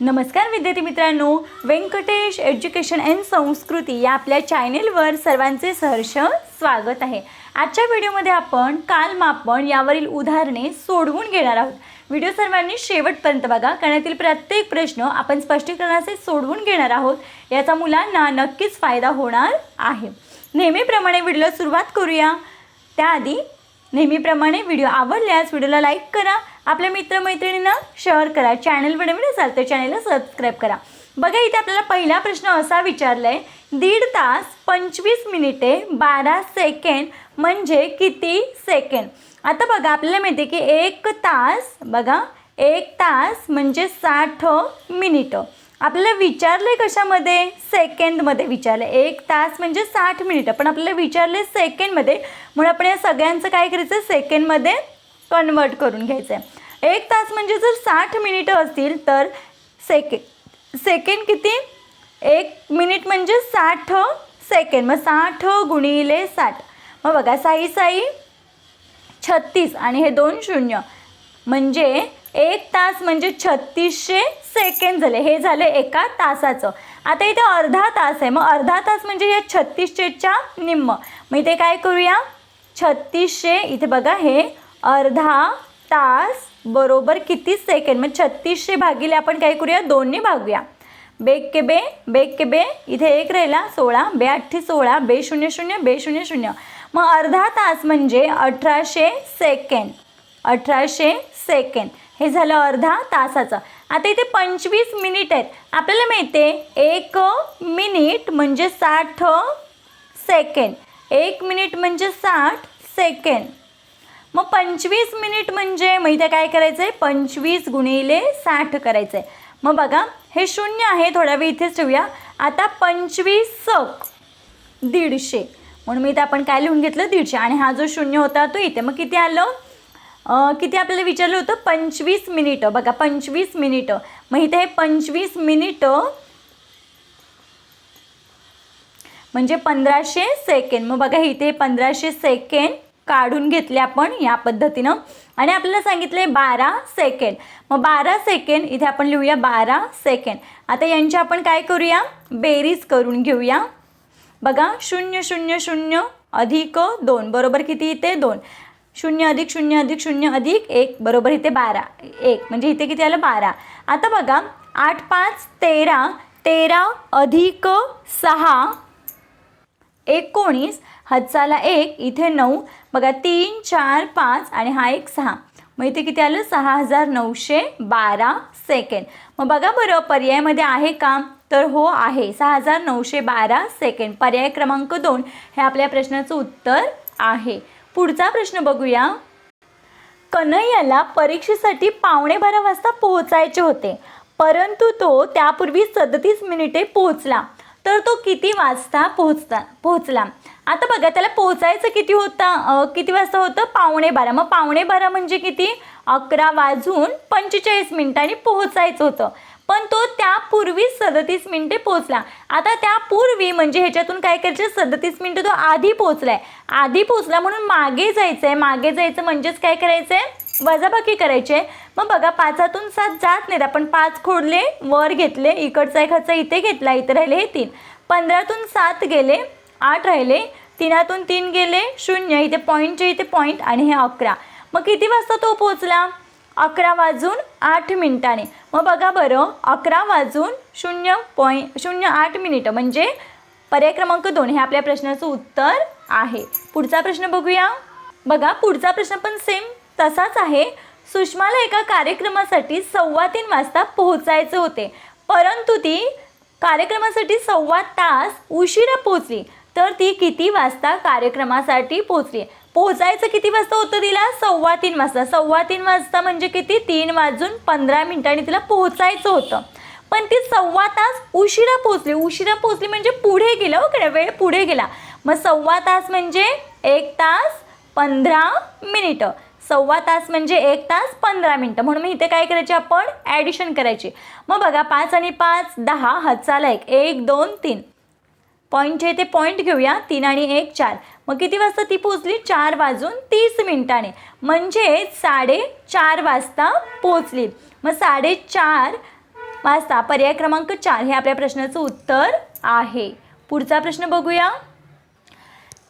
नमस्कार विद्यार्थी मित्रांनो. व्यंकटेश एज्युकेशन अँड संस्कृती या आपल्या चॅनेलवर सर्वांचे सहर्ष स्वागत आहे. आजच्या व्हिडिओमध्ये आपण कालमापन यावरील उदाहरणे सोडवून घेणार आहोत. व्हिडिओ सर्वांनी शेवटपर्यंत बघा. कारण यातील प्रत्येक प्रश्न आपण स्पष्टीकरणाचे सोडवून घेणार आहोत. याचा मुलांना नक्कीच फायदा होणार आहे. नेहमीप्रमाणे व्हिडिओला सुरुवात करूया. त्याआधी नेहमीप्रमाणे व्हिडिओ आवडल्यास व्हिडिओला लाईक करा. आपल्या मित्रमैत्रिणींना शेअर करा. चॅनल बनवून असाल तर चॅनलला सबस्क्राईब करा. बघा इथे आपल्याला पहिला प्रश्न असा विचारला आहे दीड तास पंचवीस मिनिटे बारा सेकंड म्हणजे किती सेकंड आता बघा आपल्याला माहिती आहे की एक तास बघा एक तास म्हणजे साठ मिनिटं. आपल्याला विचारले कशामध्ये? सेकंडमध्ये विचारलं एक तास म्हणजे साठ मिनिटं. पण आपल्याला विचारले सेकंडमध्ये म्हणून आपण या सगळ्यांचं काय करायचं? सेकंडमध्ये कन्वर्ट करून घ्यायचं आहे एक तास म्हणजे जर साठ मिनिटं असतील तर सेके सेकंड किती? एक मिनिट म्हणजे साठ सेकंड. मग साठ गुणिले साठ. मग बघा साई साई छत्तीस आणि हे दोन शून्य. म्हणजे एक तास म्हणजे छत्तीसशे सेकंड झाले. हे झाले एका तासाचं. आता इथे अर्धा तास आहे. मग अर्धा तास म्हणजे या छत्तीसशेच्या निम्म. मग इथे काय करूया? छत्तीसशे इथे बघा हे अर्धा तास बरोबर किती सेकंड मग छत्तीसशे भागिले आपण काय करूया? दोन्ही भागूया. बेक के बे बेक के बे इथे एक राहिला सोळा बे अठ्ठी सोळा बे शून्य शून्य बे शून्य शून्य. मग अर्धा तास म्हणजे अठराशे सेकंड अठराशे सेकंड हे झालं अर्धा तासाचं. आता इथे पंचवीस मिनिट आहेत. आपल्याला माहिती आहे एक मिनिट म्हणजे साठ सेकंड एक मिनिट म्हणजे साठ सेकंड मग पंचवीस मिनिट म्हणजे माहिती काय करायचं आहे पंचवीस गुणिले साठ करायचं आहे मग बघा हे शून्य आहे थोडा वेळ इथेच ठेवूया. आता पंचवीस सक दीडशे. म्हणून मी इथे आपण काय लिहून घेतलं? दीडशे. आणि हा जो शून्य होता तो इथे. मग किती आलं? किती आपल्याला विचारलं होतं? पंचवीस मिनिटं. बघा पंचवीस मिनिटं. मग इथे हे पंचवीस मिनिटं म्हणजे पंधराशे सेकंड मग बघा इथे पंधराशे सेकंड काढून घेतले आपण या पद्धतीनं. आणि आपल्याला सांगितले बारा सेकंड मग बारा सेकंड इथे आपण लिहूया बारा सेकंड आता यांची आपण काय करूया? बेरीज करून घेऊया. बघा शून्य शून्य शून्य अधिक दोन. बरोबर किती इथे? दोन. शून्य अधिक शून्य अधिक शून्य अधिक एक. बरोबर इथे बारा. एक. म्हणजे इथे किती आलं? बारा. आता बघा आठ पाच तेरा. तेरा अधिक सहा एकोणीस. हातचाला एक इथे नऊ बघा तीन चार पाच आणि हा एक सहा. मग इथे किती आलं? सहा हजार नऊशे बारा सेकंड मग बघा बरं पर्यायमध्ये आहे का? तर हो आहे. सहा हजार नऊशे बारा सेकंड पर्याय क्रमांक दोन. हे आपल्या प्रश्नाचं उत्तर आहे. पुढचा प्रश्न बघूया. कन्हैयाला परीक्षेसाठी पावणे बारा वाजता पोहोचायचे होते. परंतु तो त्यापूर्वी सदतीस मिनिटे पोहोचला. तर तो किती वाजता पोहोचता पोहोचला? आता बघा त्याला पोहोचायचं किती होता किती वाजता होतं? पावणे बारा. मग पावणे बारा म्हणजे किती? अकरा वाजून पंचेचाळीस मिनिटांनी पोहोचायचं होतं. पण तो त्यापूर्वी सदतीस मिनिटे पोहोचला. आता त्यापूर्वी म्हणजे ह्याच्यातून काय करायचं? सदतीस मिनिटं तो आधी पोहोचलाय. आधी पोहोचला म्हणून मागे जायचं आहे मागे जायचं म्हणजेच काय करायचं आहे वजाबाकी करायचे मग बघा पाचातून सात जात नाहीत. आपण पाच खोडले वर घेतले इकडचा एक इथे घेतला इथे राहिले हे तीन. पंधरातून सात गेले आठ राहिले. तीनातून तीन गेले शून्य. इथे पॉईंटचे इथे पॉईंट आणि हे अकरा. मग किती वाजता तो पोहोचला? अकरा वाजून आठ मिनिटाने. मग बघा बरं अकरा वाजून शून्य पॉईंट शून्य आठ मिनिटं म्हणजे पर्याय क्रमांक दोन हे आपल्या प्रश्नाचं उत्तर आहे. पुढचा प्रश्न बघूया. बघा पुढचा प्रश्न पण सेम तसाच आहे. सुषमाला एका कार्यक्रमासाठी सव्वा तीन वाजता पोहोचायचे होते. परंतु ती कार्यक्रमासाठी सव्वा तास उशिरा पोहोचली. तर ती किती वाजता कार्यक्रमासाठी पोचली पोहोचायचं किती वाजता होतं तिला? सव्वा तीन वाजता. सव्वा तीन वाजता म्हणजे किती? तीन वाजून पंधरा मिनिटांनी तिला पोहोचायचं होतं. पण ती सव्वा तास उशिरा पोचली उशिरा पोचली म्हणजे पुढे गेलं हो वेळ पुढे गेला. मग सव्वा तास म्हणजे एक तास पंधरा मिनिटं. सव्वा तास म्हणजे एक तास पंधरा मिनटं. म्हणून मी इथे काय करायचे आपण? ॲडिशन करायची. मग बघा पाच आणि पाच दहा हातचाला एक एक दोन तीन. पॉईंटचे इथे पॉईंट घेऊया. तीन आणि एक चार. मग किती वाजता ती पोचली चार वाजून तीस मिनिटाने. म्हणजे साडेचार वाजता पोचली मग साडेचार वाजता पर्याय क्रमांक चार हे आपल्या प्रश्नाचं उत्तर आहे. पुढचा प्रश्न बघूया.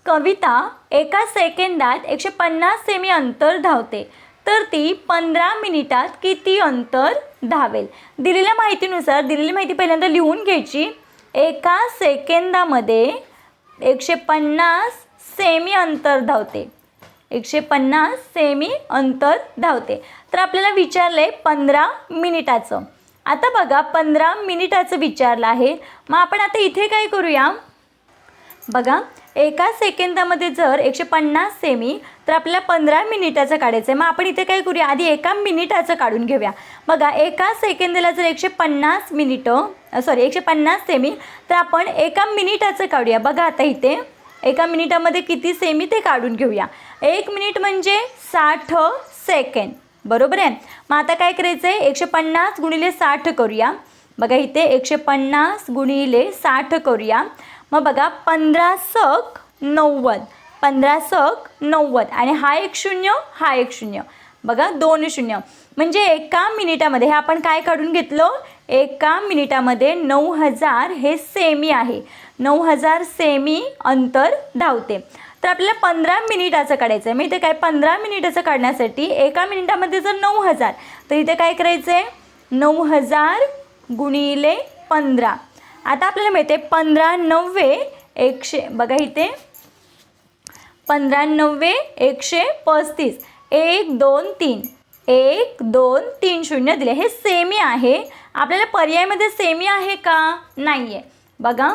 कविता एका सेकंदात एकशे पन्नास सेमी अंतर धावते. तर ती पंधरा मिनिटात किती अंतर धावेल? दिलेल्या माहितीनुसार दिलेली माहिती पहिल्यांदा लिहून घ्यायची. एका सेकंदामध्ये एकशे पन्नास सेमी अंतर धावते. एकशे पन्नास सेमी अंतर धावते. तर आपल्याला विचारलं आहे पंधरा मिनिटाचं. आता बघा पंधरा मिनिटाचं विचारलं आहे. मग आपण आता इथे काय करूया? बघा एका सेकंदामध्ये जर एकशे पन्नास सेमी तर आपल्याला पंधरा मिनिटाचं काढायचं आहे मग आपण इथे काय करूया? आधी एका मिनिटाचं काढून घेऊया. बघा एका सेकंदाला जर एकशे पन्नास मिनिटं सॉरी एकशे पन्नास सेमी तर आपण एका मिनिटाचं काढूया. बघा आता इथे एका मिनिटामध्ये किती सेमी ते काढून घेऊया. एक मिनिट म्हणजे साठ सेकंड बरोबर आहे? मग आता काय करायचं आहे एकशे पन्नास गुणिले साठ करूया. बघा इथे एकशे पन्नास गुणिले साठ करूया. मग बघा पंधरा सक नव्वद. पंधरा सक नव्वद. आणि हा एक शून्य हा एक शून्य. बघा दोन शून्य. म्हणजे एका मिनिटामध्ये हे आपण काय काढून घेतलं? एका मिनिटामध्ये नऊ हजार हे सेमी आहे. नऊ हजार सेमी अंतर धावते. तर आपल्याला पंधरा मिनिटाचं काढायचं आहे मग इथे काय पंधरा मिनिटाचं काढण्यासाठी एका मिनिटामध्ये जर नऊ हजार तर इथे काय करायचं आहे नऊ हजार गुणिले पंधरा. आता आपल्याला मिळते पंधरा नव्वे एकशे बघा इथे. पंधरा नव्वे एकशे पस्तीस. एक दोन तीन. एक दोन तीन शून्य दिले. हे सेमी आहे. आपल्याला पर्यायमध्ये सेमी आहे का? नाही आहे बघा.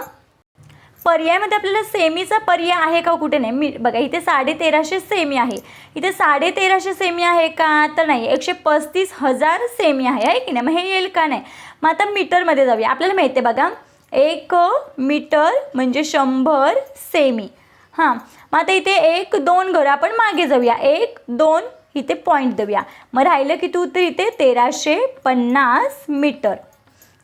पर्यायमध्ये आपल्याला सेमीचा पर्याय आहे का कुठे नाही? मी बघा इथे साडे तेराशे सेमी आहे. इथे साडे तेराशे सेमी आहे का? तर नाही एकशे पस्तीस हजार सेमी आहे. आहे की नाही? मग हे येईल का नाही? मग आता मीटरमध्ये जाऊया. आपल्याला माहिती आहे बघा. एक मीटर म्हणजे शंभर सेमी. हां मग आता इथे एक दोन घर आपण मागे जाऊया. एक दोन इथे पॉईंट देऊया. मग राहिलं किती होतं इथे तेराशे पन्नास मीटर.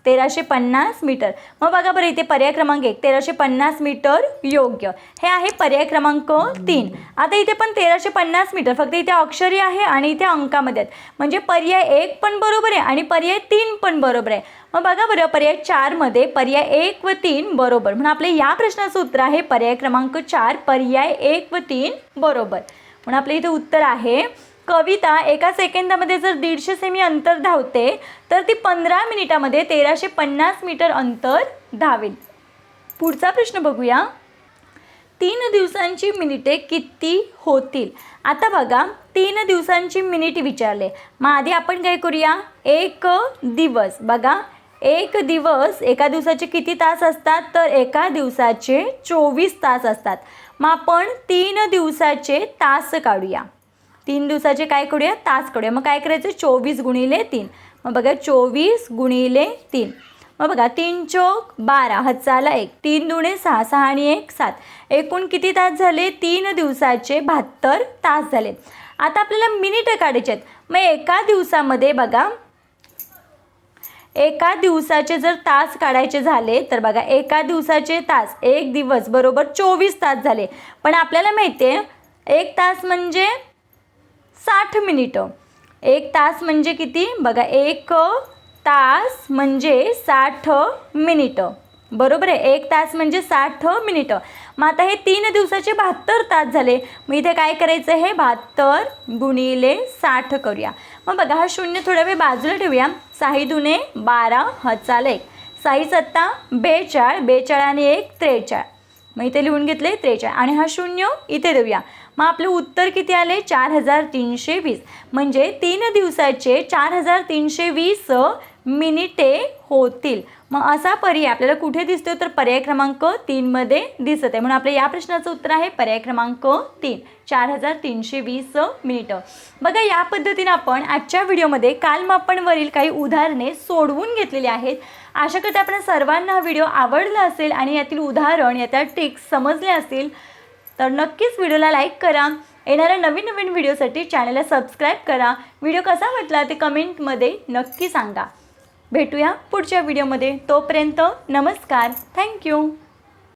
तेराशे पन्नास मीटर. मग बघा बरं इथे पर्याय क्रमांक एक तेराशे पन्नास मीटर योग्य. हे आहे पर्याय क्रमांक तीन. आता इथे पण तेराशे पन्नास मीटर फक्त इथे अक्षरी आहे आणि इथे अंकामध्ये आहेत. म्हणजे पर्याय एक पण बरोबर आहे आणि पर्याय तीन पण बरोबर आहे. मग बघा बरं पर्याय चारमध्ये पर्याय एक व तीन बरोबर. म्हणून आपले या प्रश्नाचं उत्तर आहे पर्याय क्रमांक चार पर्याय एक व तीन बरोबर. म्हणून आपलं इथे उत्तर आहे कविता एका सेकंदामध्ये जर दीडशे सेमी अंतर धावते तर ती पंधरा मिनिटामध्ये तेराशे पन्नास मीटर अंतर धावेल. पुढचा प्रश्न बघूया. तीन दिवसांची मिनिटे किती होतील? आता बघा तीन दिवसांची मिनिट विचारले. मग आधी आपण काय करूया? एक दिवस. बघा एक दिवस एका दिवसाचे किती तास असतात? तर एका दिवसाचे चोवीस तास असतात. मग आपण तीन दिवसाचे तास काढूया. तीन दिवसाचे काय करूया? तास काढूया मग काय करायचं? चोवीस गुणिले तीन. मग बघा चोवीस गुणिले तीन. मग बघा तीन चोक बारा. हचाला एक. तीन दुणे सहा. सहा आणि एक सात. एकूण किती तास झाले? तीन दिवसाचे बहात्तर तास झाले. आता आपल्याला मिनिटं काढायचे आहेत. मग एका दिवसामध्ये बघा एका दिवसाचे जर तास काढायचे झाले तर बघा एका दिवसाचे तास एक दिवस बरोबर चोवीस तास झाले. पण आपल्याला माहिती आहे एक तास म्हणजे साठ मिनिटं. एक तास म्हणजे किती? बघा एक तास म्हणजे साठ मिनिटं. बरोबर आहे? एक तास म्हणजे साठ मिनिटं. मग आता हे तीन दिवसाचे बहात्तर तास झाले. मग इथे काय करायचं हे बहात्तर गुणिले साठ करूया. मग बघा हा शून्य थोडा वेळ बाजूला ठेवूया. साही दुने बारा हचाल एक. साही सत्ता बेचाळ. बेचाळ आणि एक त्रेचाळ. मग इथे लिहून घेतले त्रेचाळ. आणि हा शून्य इथे देऊया. मग आपलं उत्तर किती आले? चार हजार तीनशे वीस. म्हणजे तीन दिवसाचे चार हजार तीनशे वीस मिनिटे होतील. मग असा पर्याय आपल्याला कुठे दिसतो तर पर्याय क्रमांक तीनमध्ये दिसत आहे म्हणून आपल्या या प्रश्नाचं उत्तर आहे पर्याय क्रमांक तीन. चार हजार तीनशे वीस मिनिटं. बघा या पद्धतीनं आपण आजच्या व्हिडिओमध्ये कालमापणवरील काही उदाहरणे सोडवून घेतलेली आहेत. आशा करते आपण सर्वांना हा व्हिडिओ आवडला असेल आणि यातील उदाहरण याच्या टिक्स समजले असतील. तर नक्कीच व्हिडिओला लाईक करा. येणाऱ्या नवीन नवीन व्हिडिओसाठी चॅनलला सबस्क्राईब करा. व्हिडिओ कसा वाटला ते कमेंटमध्ये नक्की सांगा. भेटूया पुढच्या व्हिडिओमध्ये तोपर्यंत नमस्कार. थँक्यू